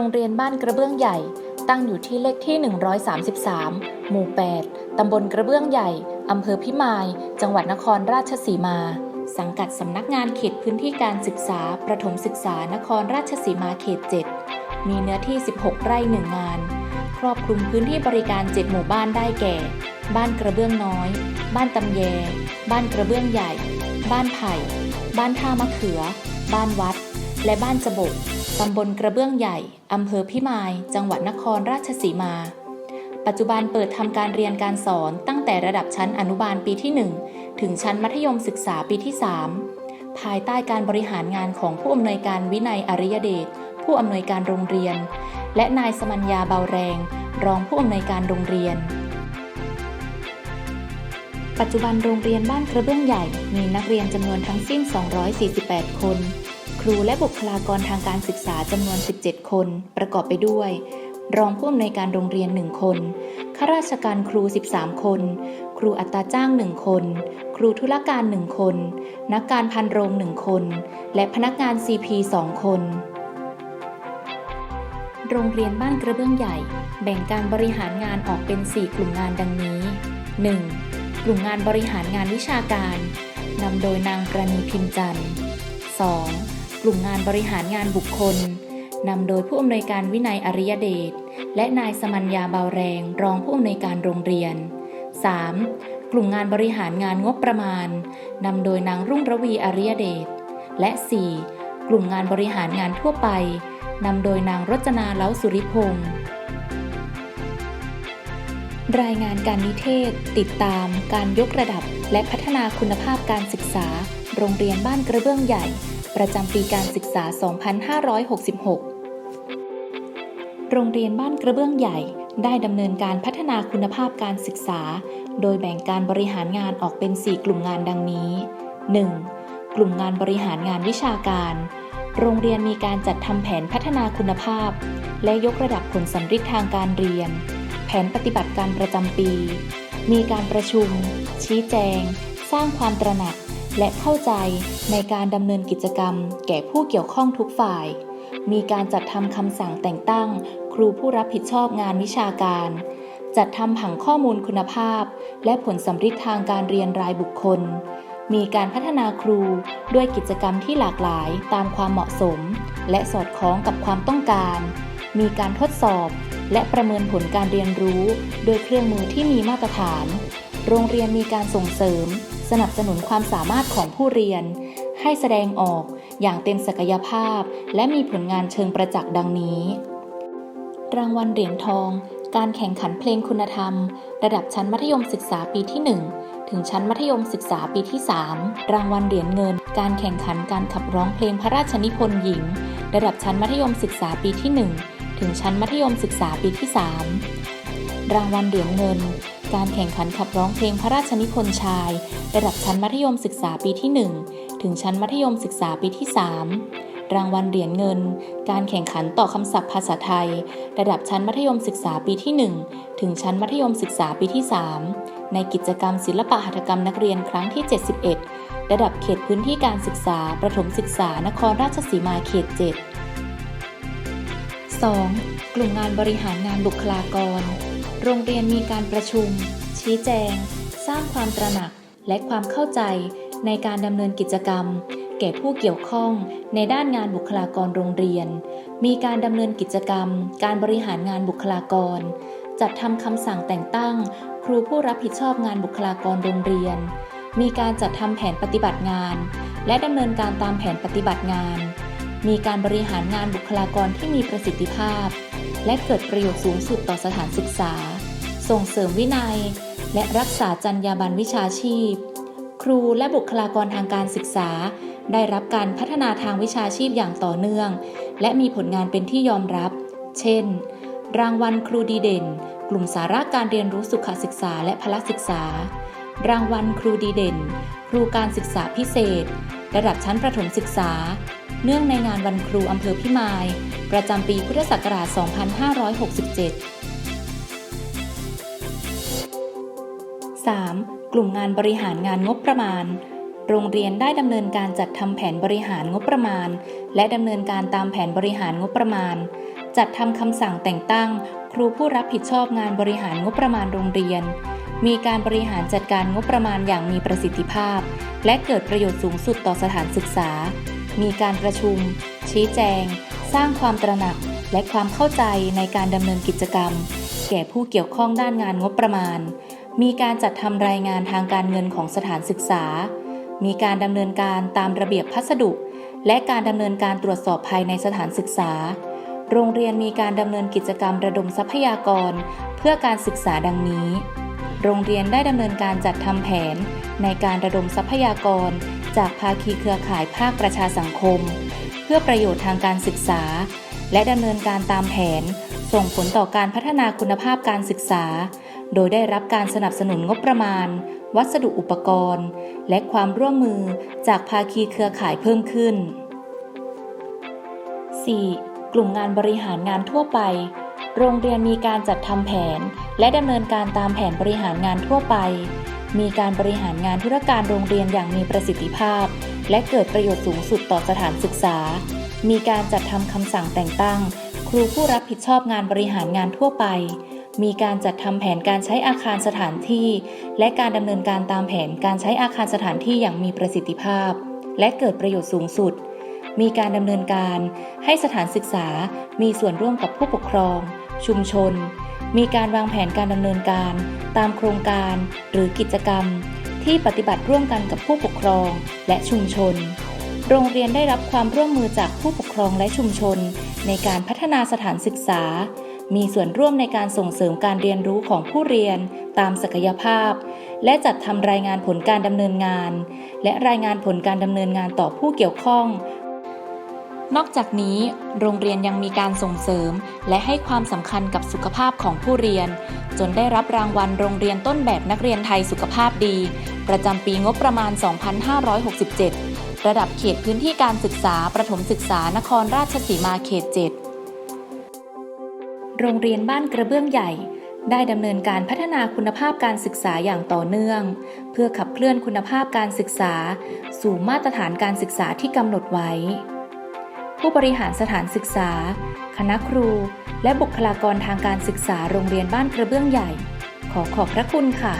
รงเรียนบ้านกระเบื้องใหญ่ ตั้งอยู่ที่เลขที่ 133 หมู่ 8 ตำบลกระเบื้องใหญ่ อำเภอพิมาย จังหวัดนครราชสีมา สังกัดสำนักงานเขตพื้นที่การศึกษา ประถมศึกษานครราชสีมาเขต 7 มีเนื้อที่ 16 ไร่หนึ่งงาน ครอบคลุมพื้นที่บริการ 7 หมู่บ้านได้แก่ บ้านกระเบื้องน้อย บ้านตำแย บ้านกระเบื้องใหญ่ บ้านไผ่ บ้านท่ามะเขือ บ้านวัด และบ้านจบก ตำบลกระเบื้องใหญ่ อำเภอพิมาย จังหวัดนครราชสีมา ปัจจุบันเปิดทำการเรียนการสอนตั้งแต่ระดับชั้นอนุบาลปีที่ 1 ถึงชั้นมัธยมศึกษาปีที่ 3 ภายใต้การบริหารงานของผู้อำนวยการวินัยอริยเดช ผู้อำนวยการโรงเรียน และนายสมัญญาเบาแรง รองผู้อำนวยการโรงเรียนปัจจุบันโรงเรียนบ้านกระเบื้องใหญ่มีนักเรียนจำนวนทั้งสิ้น 248 คน ครูและบุคลากรทางการศึกษาจำนวน 17 คน ประกอบไปด้วย รองผู้อำนวยการโรงเรียน 1 คน ข้าราชการครู 13 คน ครูอัตราจ้าง 1 คน ครูธุรการ 1 คน นักการพันโรง 1 คน และพนักงาน CP 2 คน โรงเรียนบ้านกระเบื้องใหญ่ แบ่งการบริหารงานออกเป็น 4 กลุ่มงานดังนี้ 1. กลุ่มงานบริหารงานวิชาการนำโดยนางกรณีพิมพ์จันทร์ 2. กลุ่มงานบริหารงานบุคคลนำโดยผู้อำนวยการวินัยอริยเดชและนายสมัญญาเบาแรง รองผู้อำนวยการโรงเรียน 3. กลุ่มงานบริหารงานงบประมาณนำโดยนางรุ่งระวีอริยเดชและ 4. กลุ่มงานบริหารงานทั่วไปนำโดยนางรจนาเล้าสุริพงศ์รายงานการนิเทศ ติดตาม การยกระดับ และพัฒนาคุณภาพการศึกษา โรงเรียนบ้านกระเบื้องใหญ่ ประจำปีการศึกษา 2566 โรงเรียนบ้านกระเบื้องใหญ่ได้ดำเนินการพัฒนาคุณภาพการศึกษา โดยแบ่งการบริหารงานออกเป็น 4 กลุ่มงานดังนี้ 1. กลุ่มงานบริหารงานวิชาการ โรงเรียนมีการจัดทำแผนพัฒนาคุณภาพ และยกระดับผลสัมฤทธิ์ทางการเรียน แผนปฏิบัติการประจำปี มีการประชุม ชี้แจง สร้างความตระหนัก และเข้าใจในการดำเนินกิจกรรม แก่ผู้เกี่ยวข้องทุกฝ่าย มีการจัดทำคำสั่งแต่งตั้ง ครูผู้รับผิดชอบงานวิชาการ จัดทำผังข้อมูลคุณภาพ และผลสัมฤทธิ์ทางการเรียนรายบุคคล มีการพัฒนาครูด้วยกิจกรรมที่หลากหลายตามความเหมาะสม และสอดคล้องกับความต้องการ มีการทดสอบและประเมินผลการเรียนรู้ โดยเครื่องมือที่มีมาตรฐาน โรงเรียนมีการส่งเสริม สนับสนุนความสามารถของผู้เรียน ให้แสดงออกอย่างเต็มศักยภาพ และมีผลงานเชิงประจักษ์ดังนี้ รางวัลเหรียญทอง การแข่งขันเพลงคุณธรรม ระดับชั้นมัธยมศึกษาปีที่ 1 ถึงชั้นมัธยมศึกษาปีที่ 3 รางวัลเหรียญเงิน การแข่งขันการขับร้องเพลงพระราชนิพนธ์หญิง ระดับชั้นมัธยมศึกษาปีที่ 1 ถึงชั้นมัธยมศึกษาปีที่ 3 รางวัลเหรียญเงิน การแข่งขันขับร้องเพลงพระราชนิพนธ์ชาย ระดับชั้นมัธยมศึกษาปีที่ 1 ถึงชั้นมัธยมศึกษาปีที่ 3 รางวัลเหรียญเงิน การแข่งขันต่อคำศัพท์ภาษาไทย ระดับชั้นมัธยมศึกษาปีที่ 1 ถึงชั้นมัธยมศึกษาปีที่ 3 ในกิจกรรมศิลปะหัตถกรรมนักเรียนครั้งที่ 71 ระดับเขตพื้นที่การศึกษา ประถมศึกษานครราชสีมาเขต 7 2. กลุ่มงานบริหารงานบุคลากร โรงเรียนมีการประชุม ชี้แจง สร้างความตระหนักและความเข้าใจในการดำเนินกิจกรรม แก่ผู้เกี่ยวข้องในด้านงานบุคลากรโรงเรียน มีการดำเนินกิจกรรม การบริหารงานบุคลากร จัดทำคำสั่งแต่งตั้ง ครูผู้รับผิดชอบงานบุคลากรโรงเรียน มีการจัดทำแผนปฏิบัติงาน และดำเนินการตามแผนปฏิบัติงาน มีการบริหารงานบุคลากรที่มีประสิทธิภาพ และเกิดประโยชน์สูงสุดต่อสถานศึกษา ส่งเสริมวินัย และรักษาจรรยาบรรณวิชาชีพ ครูและบุคลากรทางการศึกษา ได้รับการพัฒนาทางวิชาชีพอย่างต่อเนื่อง และมีผลงานเป็นที่ยอมรับ เช่น รางวัลครูดีเด่น กลุ่มสาระการเรียนรู้สุขศึกษาและพละศึกษา รางวัลครูดีเด่น ครูการศึกษาพิเศษ ระดับชั้นประถมศึกษา เนื่องในงานวันครูอำเภอพิมาย ประจำปีพุทธศักราช 2567 3. กลุ่มงานบริหารงานงบประมาณ โรงเรียนได้ดำเนินการจัดทำแผนบริหารงบประมาณ และดำเนินการตามแผนบริหารงบประมาณ จัดทำคำสั่งแต่งตั้ง ครูผู้รับผิดชอบงานบริหารงบประมาณโรงเรียน มีการบริหารจัดการงบประมาณอย่างมีประสิทธิภาพ และเกิดประโยชน์สูงสุดต่อสถานศึกษา มีการประชุม ชี้แจง สร้างความตระหนักและความเข้าใจในการดำเนินกิจกรรม แก่ผู้เกี่ยวข้องด้านงานงบประมาณ มีการจัดทำรายงานทางการเงินของสถานศึกษา มีการดำเนินการตามระเบียบพัสดุ และการดำเนินการตรวจสอบภายในสถานศึกษา โรงเรียนมีการดำเนินกิจกรรมระดมทรัพยากร เพื่อการศึกษาดังนี้ โรงเรียนได้ดำเนินการจัดทำแผน ในการระดมทรัพยากร จากภาคีเครือข่ายภาคประชาสังคม เพื่อประโยชน์ทางการศึกษา และดำเนินการตามแผน ส่งผลต่อการพัฒนาคุณภาพการศึกษา โดยได้รับการสนับสนุนงบประมาณ วัสดุอุปกรณ์ และความร่วมมือจากภาคีเครือข่ายเพิ่มขึ้น 4. กลุ่มงานบริหารงานทั่วไป โรงเรียนมีการจัดทำแผน และดำเนินการตามแผนบริหารงานทั่วไป มีการบริหารงานธุรการโรงเรียนอย่างมีประสิทธิภาพ และเกิดประโยชน์สูงสุดต่อสถานศึกษา มีการจัดทำคำสั่งแต่งตั้ง ครูผู้รับผิดชอบงานบริหารงานทั่วไป มีการจัดทำแผนการใช้อาคารสถานที่ และการดำเนินการตามแผนการใช้อาคารสถานที่อย่างมีประสิทธิภาพ และเกิดประโยชน์สูงสุด มีการดำเนินการ ให้สถานศึกษา มีส่วนร่วมกับผู้ปกครอง ชุมชน มีการวางแผนการดำเนินการ ตามโครงการ หรือกิจกรรม ที่ปฏิบัติร่วมกันกับผู้ปกครอง และชุมชน โรงเรียนได้รับความร่วมมือจากผู้ปกครองและชุมชน ในการพัฒนาสถานศึกษา มีส่วนร่วมในการส่งเสริมการเรียนรู้ของผู้เรียนตามศักยภาพ และจัดทำรายงานผลการดำเนินงาน และรายงานผลการดำเนินงานต่อผู้เกี่ยวข้อง นอกจากนี้ โรงเรียนยังมีการส่งเสริม และให้ความสำคัญกับสุขภาพของผู้เรียน จนได้รับรางวัลโรงเรียนต้นแบบนักเรียนไทยสุขภาพดี ประจำปีงบประมาณ 2567 ระดับเขตพื้นที่การศึกษาประถมศึกษานครราชสีมาเขต 7 โรงเรียนบ้านกระเบื้องใหญ่ ได้ดำเนินการพัฒนาคุณภาพการศึกษาอย่างต่อเนื่อง เพื่อขับเคลื่อนคุณภาพการศึกษา สู่มาตรฐานการศึกษาที่กำหนดไว้ ผู้บริหารสถานศึกษา คณะครู และบุคลากรทางการศึกษาโรงเรียนบ้านกระเบื้องใหญ่ ขอขอบพระคุณค่ะ